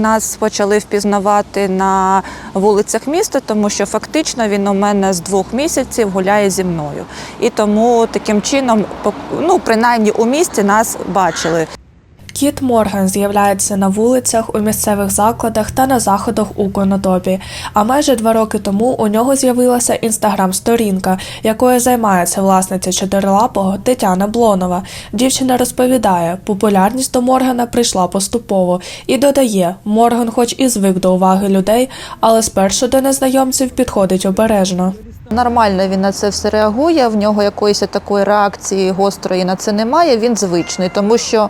нас почали впізнавати на вулицях міста, тому що фактично він у мене з двох місяців гуляє зі мною. І тому таким чином, ну принаймні у місті нас бачили. Кіт Морган з'являється на вулицях, у місцевих закладах та на заходах у Конотопі. А майже два роки тому у нього з'явилася інстаграм-сторінка, якою займається власниця чотирилапого Тетяна Блонова. Дівчина розповідає, популярність до Моргана прийшла поступово і додає, Морган, хоч і звик до уваги людей, але спершу до незнайомців підходить обережно. Нормально він на це все реагує. В нього якоїсь такої реакції гострої на це немає. Він звичний, тому що.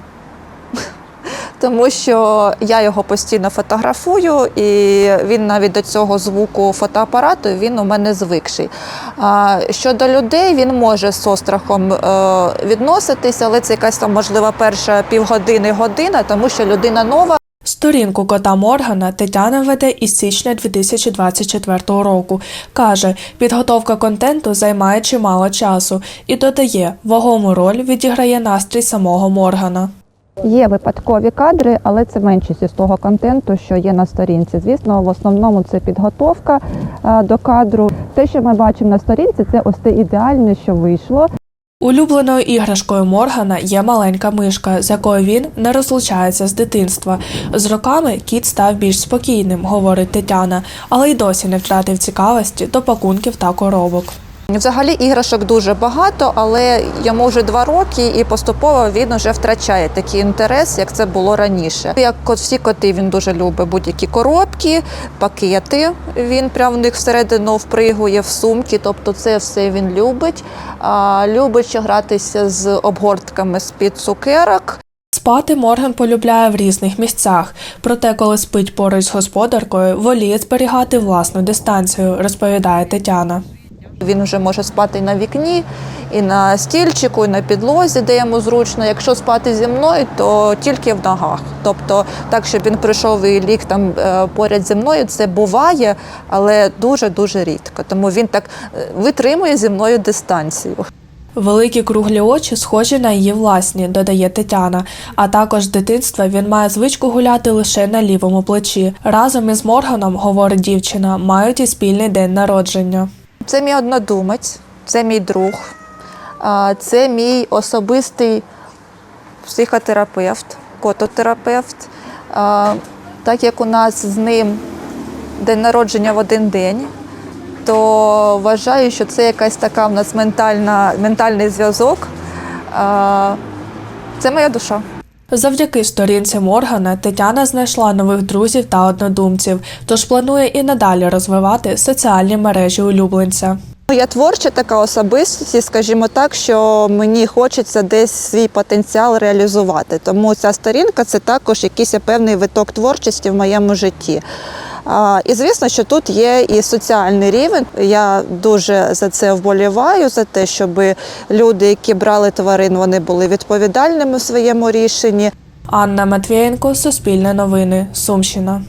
Тому що я його постійно фотографую, і він навіть до цього звуку фотоапарату він у мене звикший. А щодо людей, він може з острахом е, відноситися, але це якась там можливо перша півгодини година, тому що людина нова. Сторінку кота Моргана Тетяна веде із січня 2024 року. Каже, підготовка контенту займає чимало часу і додає, вагому роль відіграє настрій самого Моргана. Є випадкові кадри, але це меншість із того контенту, що є на сторінці. Звісно, в основному це підготовка е, до кадру. Те, що ми бачимо на сторінці, це ось те ідеальне, що вийшло. Улюбленою іграшкою Моргана є маленька мишка, з якою він не розлучається з дитинства. З роками кіт став більш спокійним, говорить Тетяна, але й досі не втратив цікавості до пакунків та коробок. Взагалі іграшок дуже багато, але йому вже два роки, і поступово він вже втрачає такий інтерес, як це було раніше. Як всі коти, він дуже любить будь-які коробки, пакети. Він прямо в них всередину впригує в сумки, тобто це все він любить. А, любить ще гратися з обгортками з-під цукерок. Спати Морган полюбляє в різних місцях, проте, коли спить поруч з господаркою, воліє зберігати власну дистанцію, розповідає Тетяна. Він вже може спати і на вікні, і на стільчику, і на підлозі, де йому зручно. Якщо спати зі мною, то тільки в ногах. Тобто, так, щоб він прийшов і ліг там е, поряд зі мною, це буває, але дуже-дуже рідко. Тому він так е, витримує зі мною дистанцію. Великі круглі очі схожі на її власні, додає Тетяна. А також з дитинства він має звичку гуляти лише на лівому плечі. Разом із Морганом, говорить дівчина, мають і спільний день народження. Це мій однодумець, це мій друг, це мій особистий психотерапевт, кототерапевт. Так як у нас з ним день народження в один день, то вважаю, що це якась така в нас ментальна, ментальний зв'язок. Це моя душа. Завдяки сторінці Моргана Тетяна знайшла нових друзів та однодумців, тож планує і надалі розвивати соціальні мережі улюбленця. Я творча така особистість, скажімо так, що мені хочеться десь свій потенціал реалізувати. Тому ця сторінка це також якийсь певний виток творчості в моєму житті. І звісно, що тут є і соціальний рівень. Я дуже за це вболіваю, за те, щоб люди, які брали тварин, вони були відповідальними в своєму рішенні. Анна Матвієнко, Суспільне новини, Сумщина.